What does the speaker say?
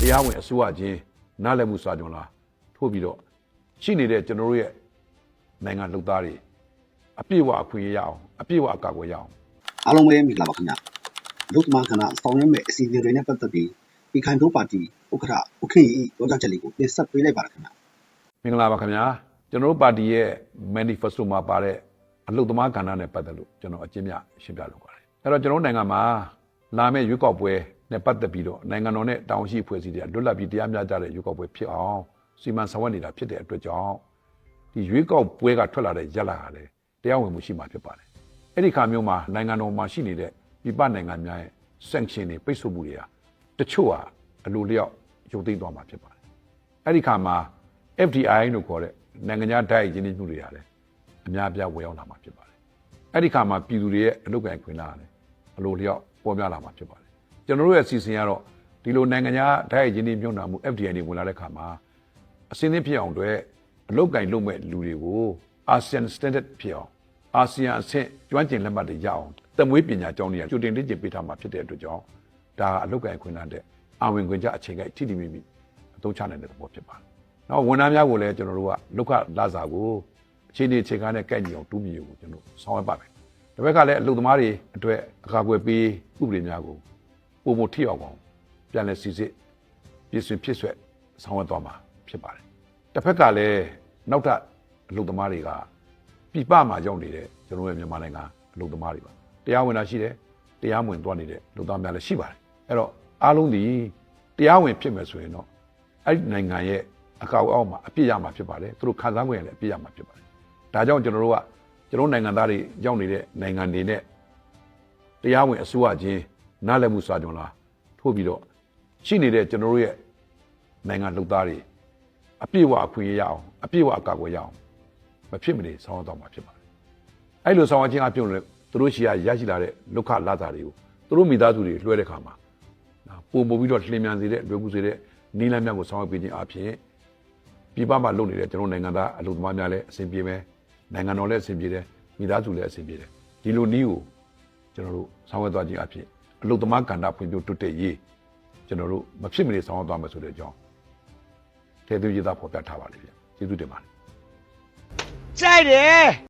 တရားဝင်အစိုးရချင်းနားလည်မှုစာကြုံလားထို့ပြီးတော့ရှိနေတဲ့ကျွန်တော်တို့ရဲ့နိုင်ငံလူသားတွေအပြည့်အဝအခွင့်အရေးရအောင်အပြည့်အဝအကာအကွယ်ရအောင်အားလုံးပဲမင်္ဂလာပါခင်ဗျာလူ့သမားခန္ဓာဆောင်ရွက်မဲ့အစီအစဉ်တွေနဲ့ပတ်သက်ပြီးဒီခိုင်တိုးပါတီဥက္ကဋ္ဌဥက္ကဋ္ဌ၏ပြောကြားချက်လေးကိုတင်ဆက်ပေးလိုက်ပါရခင်ဗျာမင်္ဂလာပါခင်ဗျာကျွန်တော်တို့ပါတီရဲ့ manifesto မှာပါတဲ့အလုပ်သမားကဏ္ဍနဲ့ပတ်သက်လို့ကျွန်တော်အကျဉ်းပြရှင်းပြလုပ်ပါတယ်အဲ့တော့ကျွန်တော်တို့နိုင်ငံမှာလာမယ့်ရွေးကောက်ပွဲ နဲ့ပတ်သက်ပြီးတော့နိုင်ငံတော်နဲ့တာဝန်ရှိဖွဲ့စည်းတဲ့လွတ်လပ်ပြီးတရားမျှတတဲ့ရွေးကောက်ပွဲဖြစ်အောင်စီမံဆောင်ရွက်နေတာဖြစ်တဲ့အတွက်ကြောင့်ဒီရွေးကောက်ပွဲကထွက်လာတဲ့ရလဒ်ဟာလေတရားဝင်မှုရှိမှာဖြစ်ပါတယ်အဲ့ဒီခါမျိုးမှာနိုင်ငံတော်မှာရှိနေတဲ့ပြည်ပနိုင်ငံများရဲ့ sanction တွေပိတ်ဆို့မှုတွေဟာတချို့ဟာအလိုလျောက်ရုပ်သိမ်းသွားမှာဖြစ်ပါတယ်အဲ့ဒီခါမှာ FDI လို့ခေါ်တဲ့နိုင်ငံခြားဓာတ်ရိုက်ရင်းနှီးမှုတွေရတယ်အများအပြားဝင်ရောက်လာမှာဖြစ်ပါတယ်အဲ့ဒီခါမှာပြည်သူတွေရဲ့အလုပ်ကိုင်ခွင့်လာရတယ်အလိုလျောက်ပေါ်များလာမှာဖြစ်ပါတယ် ကျွန်တော်တို့ရဲ့အစီအစဉ်ကတော့ဒီလိုနိုင်ငံခြားဓာတ်ရိုက်ရင်းနှီးမြှုပ်နှံမှု FDI တွေဝင်လာတဲ့ခါမှာအစင်းသင်းဖြစ်အောင်အတွက်အလုပ်ကိုင်လုပ်မဲ့လူတွေကို ASEAN Standard ဖြစ်အောင်အာဆီယံအဆင့်ကျွမ်းကျင်လက်မှတ်တွေရအောင်တမွေးပညာကျောင်းတွေကကြိုတင်လေ့ကျင့်ပေးထားမှာဖြစ်တဲ့အတွက်ကြောင့်ဒါကအလုပ်ကိုင်ခွင့်လာတဲ့အာဝင်ခွင့်ကြအချိန်ကိုက်ထိတိမိမိအသုံးချနိုင်တဲ့သဘောဖြစ်ပါတယ်။နောက်ဝန်ထမ်းများကိုလည်းကျွန်တော်တို့ကလုခလာစာကိုအချိန်ဒီအချိန်ကားနဲ့ကိုက်ညီအောင်တူးမြည်ကိုကျွန်တော်ဆောင်ရွက်ပါမယ်။တစ်ဘက်ကလည်းအလုပ်သမားတွေအတွက်အကာအကွယ်ပေးဥပဒေများကို ပုံမထိအောင်အောင်ပြန်လည်စီစစ်ပြည်စွင်ဖြစ်ဆွဲဆောင်ရွက်သွားမှာဖြစ်ပါတယ်။တစ်ဖက်ကလည်းနောက်ထပ်အလုပ်သမားတွေကပြည်ပမှာရောက်နေတဲ့ကျွန်တော်ရဲ့မြန်မာနိုင်ငံအလုပ်သမားတွေပါ။တရားဝင်တာရှိတယ်။တရားမဝင်သွားနေတဲ့လူသားများလည်းရှိပါတယ်။အဲ့တော့အားလုံးဒီတရားဝင်ဖြစ်မယ်ဆိုရင်တော့အဲ့ဒီနိုင်ငံရဲ့အကောက်အောက်မှာအပြည့်ရမှာဖြစ်ပါတယ်။သူတို့ခံစား권ရလည်းအပြည့်ရမှာဖြစ်ပါတယ်။ဒါကြောင့်ကျွန်တော်တို့ကကျွန်တော်နိုင်ငံသားတွေရောက်နေတဲ့နိုင်ငံတွေနဲ့တရားဝင်အစိုးရချင်း နားလည်မှုစာကြုံလားထို့ပြီးတော့ရှိနေတဲ့ကျွန်တော်တို့ရဲ့နိုင်ငံလူသားတွေအပြည့်အဝအခွင့်အရေးရအောင်အပြည့်အဝအကာအကွယ်ရအောင်မဖြစ်မနေဆောင်ရွက်တော့မှာဖြစ်ပါတယ်။အဲ့လိုဆောင်ရွက်ခြင်းအပြုံးလည်းသူတို့ရှိရရရှိလာတဲ့လုခလာတာတွေကိုသူတို့မိသားစုတွေလွှဲတဲ့ခါမှာပုံပို့ပြီးတော့လျင်မြန်စေတဲ့လွယ်ကူစေတဲ့နီးလမ်းများကိုဆောင်ရွက်ပေးခြင်းအပြင်ပြည်ပမှာလုပ်နေတဲ့ကျွန်တော်နိုင်ငံသားအလုပ်သမားများလည်းအဆင်ပြေမယ်နိုင်ငံတော်လည်းအဆင်ပြေတယ်မိသားစုလည်းအဆင်ပြေတယ်ဒီလိုနည်းကိုကျွန်တော်တို့ဆောင်ရွက်သွားခြင်းအပြင် အလုပ်သမားကဏ္ဍဖွံ့ဖြိုးတိုးတက်ရေးကျွန်တော်တို့မဖြစ်မနေဆောင်ရွက်သွားမယ်ဆိုတဲ့အကြောင်းထည့်သွင်းရေးသားဖော်ပြထားပါလိမ့်ဗျကျေးဇူးတင်ပါတယ်ကြိုက်တယ်